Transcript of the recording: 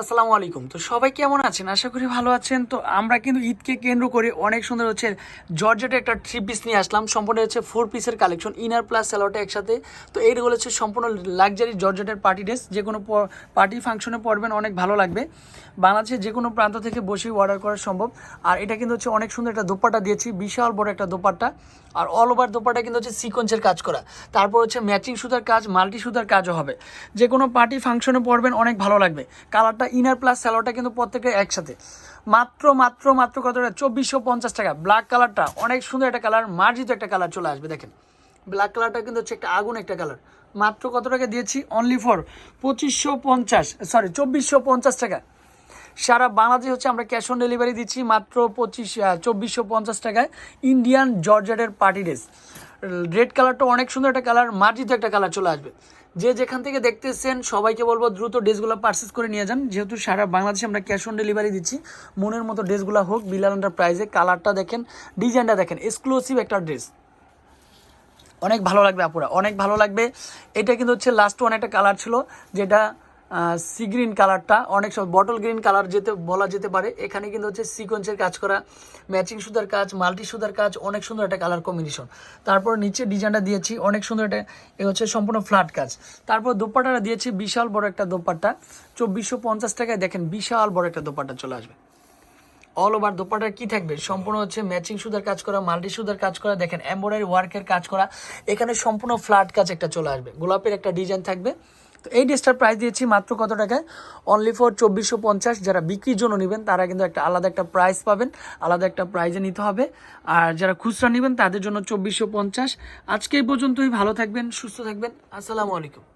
আসসালামু আলাইকুম। তো সবাই কেমন আছেন? আশা করি ভালো আছেন। তো আমরা কিন্তু ঈদকে কেন্দ্র করে অনেক সুন্দর হচ্ছে একটা পিস নিয়ে আসলাম। সম্পূর্ণ হচ্ছে ফোর পিসের কালেকশন ইনার প্লাস একসাথে। তো হচ্ছে সম্পূর্ণ জর্জেটের পার্টি যে কোনো পার্টি ফাংশনে অনেক ভালো লাগবে। বাংলাদেশের যে কোনো প্রান্ত থেকে বসেই অর্ডার করা সম্ভব। আর এটা কিন্তু হচ্ছে অনেক সুন্দর একটা দোপাট্টা দিয়েছি, বিশাল বড় একটা দোপাট্টা। আর অল ওভার দোপাট্টা কিন্তু হচ্ছে সিকোয়েন্সের কাজ করা। তারপর হচ্ছে ম্যাচিং সুতার কাজ মাল্টি সুতার কাজও হবে। যে কোনো পার্টি ফাংশনে পরবেন, অনেক ভালো লাগবে। কালারটা ইনার প্লাস স্যালোটা কিন্তু প্রত্যেকটা একসাথে। মাত্র মাত্র মাত্র কত টাকা চব্বিশশো পঞ্চাশ টাকা। ব্ল্যাক কালারটা অনেক সুন্দর একটা কালার মার্জিত একটা কালার চলে আসবে, দেখেন। ব্ল্যাক কালারটা কিন্তু হচ্ছে একটা আগুন একটা কালার মাত্র কত টাকা দিয়েছি? অনলি ফর পঁচিশশো পঞ্চাশ সরি চব্বিশশো পঞ্চাশ টাকা। সারা বাংলাদেশ হচ্ছে আমরা ক্যাশ অন ডেলিভারি দিচ্ছি মাত্র পঁচিশ চব্বিশশো পঞ্চাশ টাকায়। ইন্ডিয়ান জর্জেটের পার্টি ড্রেস রেড কালারটা অনেক সুন্দর একটা কালার মার্জিত একটা কালার চলে আসবে। যে যেখান থেকে দেখতেছেন, সবাইকে বলব দ্রুত ড্রেসগুলো পারচেস করে নিয়ে যান। যেহেতু সারা বাংলাদেশে আমরা ক্যাশ অন ডেলিভারি দিচ্ছি, মনের মতো ড্রেসগুলো হোক বিলাল প্রাইজে কালারটা দেখেন ডিজাইনটা দেখেন এক্সক্লুসিভ একটা ড্রেস অনেক ভালো লাগবে আপুরা, অনেক ভালো লাগবে। এটা কিন্তু হচ্ছে লাস্ট ওয়ান একটা কালার ছিল, যেটা সি গ্রিন কালারটা অনেক সব বটল গ্রিন কালার যেতে, বলা যেতে পারে। এখানে কিন্তু হচ্ছে সিকোয়েন্সের কাজ করা ম্যাচিং সুতার কাজ মাল্টি সুতার কাজ, অনেক সুন্দর একটা কালার কম্বিনেশন তারপর নিচে ডিজাইনটা দিয়েছি, অনেক সুন্দর একটা, এ হচ্ছে সম্পূর্ণ ফ্ল্যাট কাজ। তারপর দোপাট্টাটা দিয়েছি, বিশাল বড় একটা দোপাট্টা। চব্বিশশো পঞ্চাশ টাকায় দেখেন, বিশাল বড় একটা দোপাট্টা চলে আসবে। অল ওভার দোপাটার কি থাকবে? সম্পূর্ণ হচ্ছে ম্যাচিং সুতার কাজ করা মাল্টি সুতার কাজ করা, দেখেন এমব্রয়ডারি ওয়ার্কের কাজ করা। এখানে সম্পূর্ণ ফ্ল্যাট কাজ একটা চলে আসবে। গোলাপের একটা ডিজাইন থাকবে। তো এই ড্রেসটার প্রাইস দিয়েছি মাত্র কত টাকায়? অনলি ফর চব্বিশশো পঞ্চাশ। যারা বিক্রির জন্য নেবেন, তারা কিন্তু একটা আলাদা একটা প্রাইস পাবেন, আলাদা একটা প্রাইজে নিতে হবে। আর যারা খুচরা নেবেন, তাদের জন্য চব্বিশশো পঞ্চাশ। আজকে এই পর্যন্তই, ভালো থাকবেন, সুস্থ থাকবেন। আসসালামু আলাইকুম।